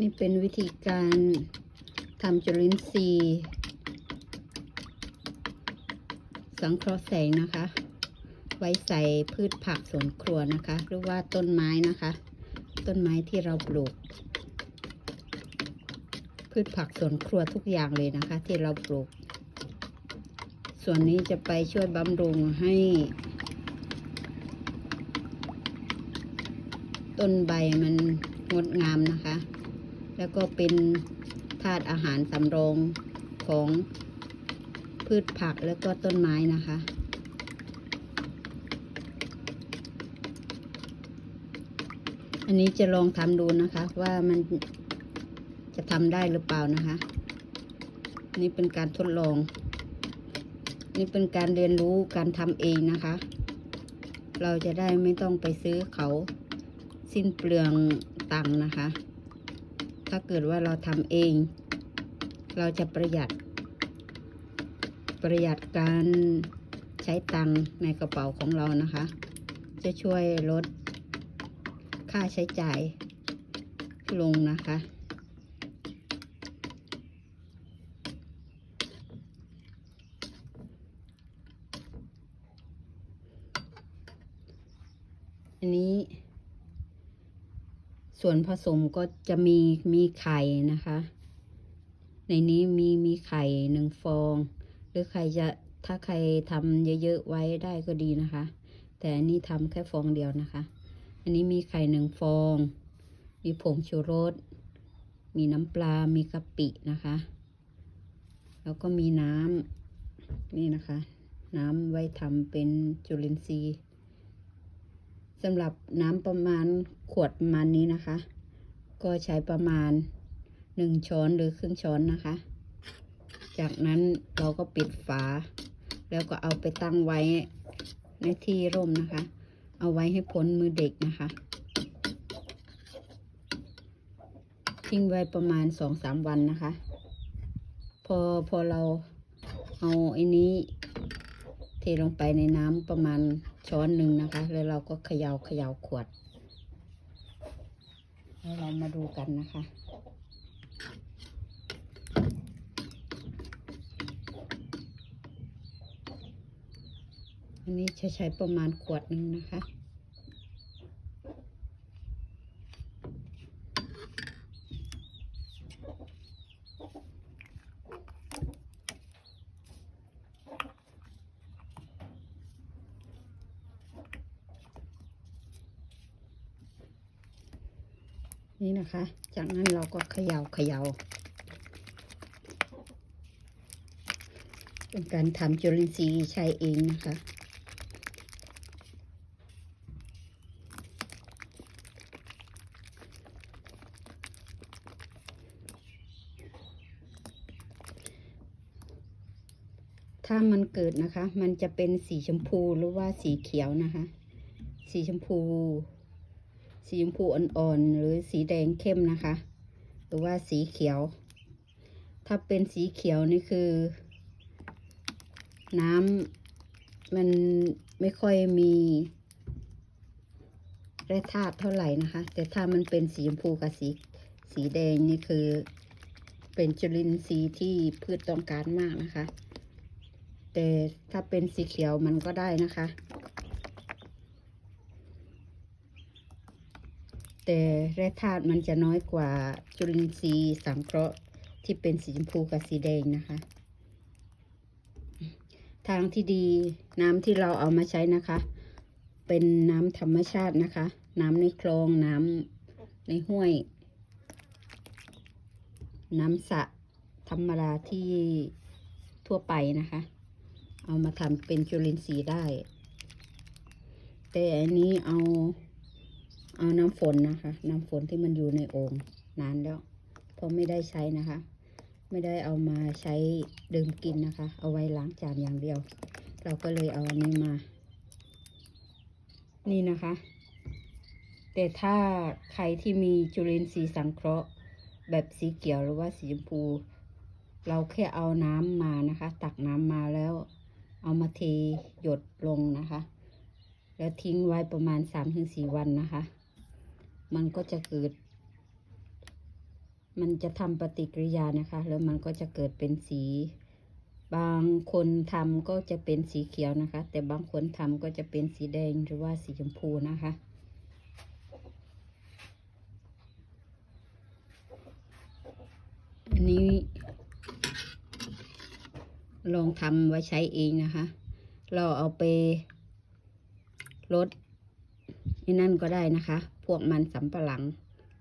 นี่เป็นวิธีการทำจุลินทรีย์ สังเคราะห์แสงนะคะ ไว้ใส่พืชผักสวนครัวนะคะ หรือว่าต้นไม้นะคะ ต้นไม้ที่เราปลูก พืชผักสวนครัวทุกอย่างเลยนะคะ ที่เราปลูก ส่วนนี้จะไปช่วยบำรุงให้ ต้นใบมันงดงามนะคะ แล้วก็เป็นธาตุอาหารสำรองของพืชผักแล้วก็ต้นไม้นะคะ อันนี้จะลองทำดูนะคะว่ามันจะทำได้หรือเปล่านะคะ นี่เป็นการทดลอง นี่เป็นการเรียนรู้การทำเองนะคะ เราจะได้ไม่ต้องไปซื้อเขาสิ้นเปลืองตังค์นะคะ ถ้าเกิดว่าเราทำเอง เราจะประหยัด ประหยัดการใช้ตังค์ในกระเป๋าของเรานะคะ จะช่วยลดค่าใช้จ่ายลงนะคะอันนี้ ส่วนผสมก็จะมีมีไข่นะคะ ในนี้มีมีไข่หนึ่งฟอง หรือใครจะถ้าใครทำเยอะๆไว้ได้ก็ดีนะคะ แต่อันนี้ทำแค่ฟองเดียวนะคะ อันนี้มีไข่หนึ่งฟอง มีผงชูรส มีน้ำปลา มีกะปินะคะ แล้วก็มีน้ำนี่นะคะ น้ำไว้ทำเป็นจุลินทรีย์ สำหรับน้ำประมาณขวดประมาณนี้นะคะ ก็ใช้ประมาณหนึ่งช้อนหรือครึ่งช้อนนะคะ จากนั้นเราก็ปิดฝา แล้วก็เอาไปตั้งไว้ในที่ร่มนะคะ เอาไว้ให้พ้นมือเด็กนะคะทิ้งไว้ประมาณสองสามวันนะคะ พอพอเราเอาไอ้นี้ เทลงไปในน้ำประมาณ ช้อนหนึ่งนะคะ แล้วเราก็เขยา่าเขย่าขวด แล้วเรามาดูกันนะคะ อันนี้ใช้ใช้ประมาณขวดหนึ่งนะคะ นี่นะคะ จากนั้นเราก็เขยา่าเขยา่าเป็นการทำจุลินทรีย์ใช้เองนะคะถ้ามันเกิดนะคะ มันจะเป็นสีชมพูหรือว่าสีเขียวนะคะ สีชมพู สีชมพูอ่อนๆ หรือสีแดงเข้มนะคะ หรือว่าสีเขียว ถ้าเป็นสีเขียวนี่คือ น้ำมันไม่ค่อยมีแร่ธาตุเท่าไหร่นะคะ แต่ถ้ามันเป็นสีชมพูกับสีสีแดงนี่คือ เป็นจุลินทรีย์ที่พืชต้องการมากนะคะ แต่ถ้าเป็นสีเขียวมันก็ได้นะคะ แต่แร่ธาตุมันจะน้อยกว่าจุลินทรีย์สังเคราะห์ที่เป็นสีชมพูกับสีแดงนะคะ ทางที่ดีน้ำที่เราเอามาใช้นะคะ เป็นน้ำธรรมชาตินะคะ น้ำในคลองน้ำในห้วย น้ำสระธรรมดาที่ทั่วไปนะคะ เอามาทำเป็นจุลินทรีย์ได้ แต่อันนี้เอา เอาน้ำฝนนะคะ น้ำฝนที่มันอยู่ในโอ่งนานแล้วเพราะไม่ได้ใช้นะคะ ไม่ได้เอามาใช้ดื่มกินนะคะ เอาไว้ล้างจานอย่างเดียว เราก็เลยเอาอันนี้มา นี่นะคะ แต่ถ้าใครที่มีจุลินทรีย์สังเคราะห์ แบบสีเขียวหรือว่าสีชมพู เราแค่เอาน้ำมานะคะ ตักน้ำมาแล้ว เอามาเทหยดลงนะคะ แล้วทิ้งไว้ประมาณสามถึงสี่วันนะคะ มันก็จะเกิด มันจะทำปฏิกิริยานะคะ แล้วมันก็จะเกิดเป็นสี บางคนทำก็จะเป็นสีเขียวนะคะ แต่บางคนทำก็จะเป็นสีแดงหรือว่าสีชมพูนะคะอันนี้ลองทำไว้ใช้เองนะคะ เราเอาไปลด นี่นั่นก็ได้นะคะ พวกมันสำปะหลัง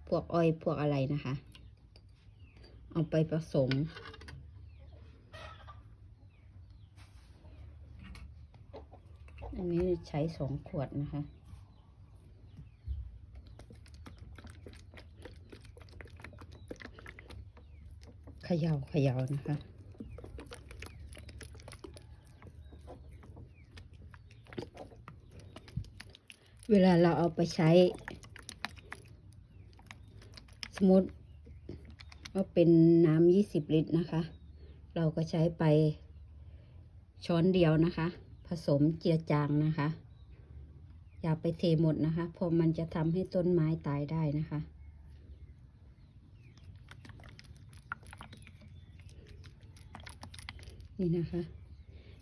พวกอ้อยพวกอะไรนะคะ เอาไปผสม อันนี้ใช้สองขวดนะคะเขย่าเขย่านะคะ เวลาเราเอาไปใช้ สมมติว่าเป็นน้ำยี่สิบลิตรนะคะ เราก็ใช้ไปช้อนเดียวนะคะ ผสมเจือจางนะคะ อย่าไปเทหมดนะคะ เพราะมันจะทำให้ต้นไม้ตายได้นะคะนี่นะคะ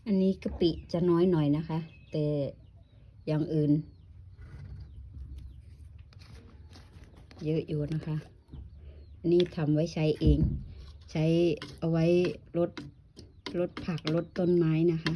อันนี้กะปิจะน้อยหน่อยนะคะ แต่อย่างอื่น เยอะอยู่นะคะ นี่ทำไว้ใช้เอง ใช้เอาไว้ลดลดผักลดต้นไม้นะคะ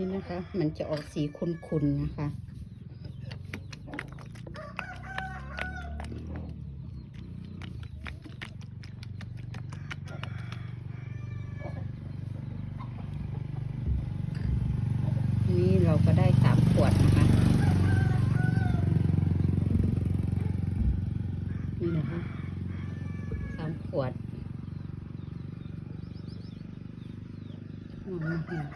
นี่นะคะ มันจะออกสีขุ่นๆนะคะ นี่เราก็ได้สามขวดนะคะ นี่นะคะสามขวดมองไม่เห็น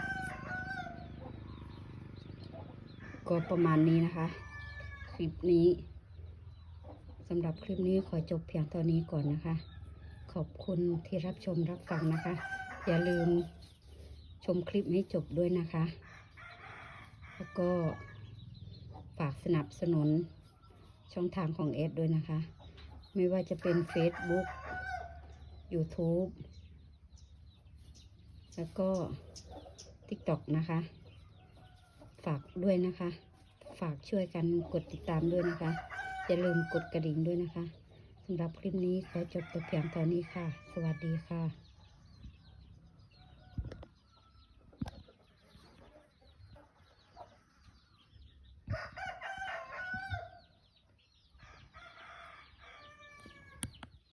ก็ ประมาณนี้นะคะ คลิปนี้สำหรับคลิปนี้ขอจบเพียงเท่านี้ก่อนนะคะ ขอบคุณที่รับชมรับฟังนะคะ อย่าลืมชมคลิปให้จบด้วยนะคะ แล้วก็ฝากสนับสนุนช่องทางของเอสด้วยนะคะ ไม่ว่าจะเป็น Facebook YouTube แล้วก็ TikTok นะคะ ฝากด้วยนะคะ ฝากช่วยกันกดติดตามด้วยนะคะ อย่าลืมกดกระดิ่งด้วยนะคะสำหรับคลิปนี้ขอจบแต่เพียงเท่านี้ค่ะ สวัสดีค่ะ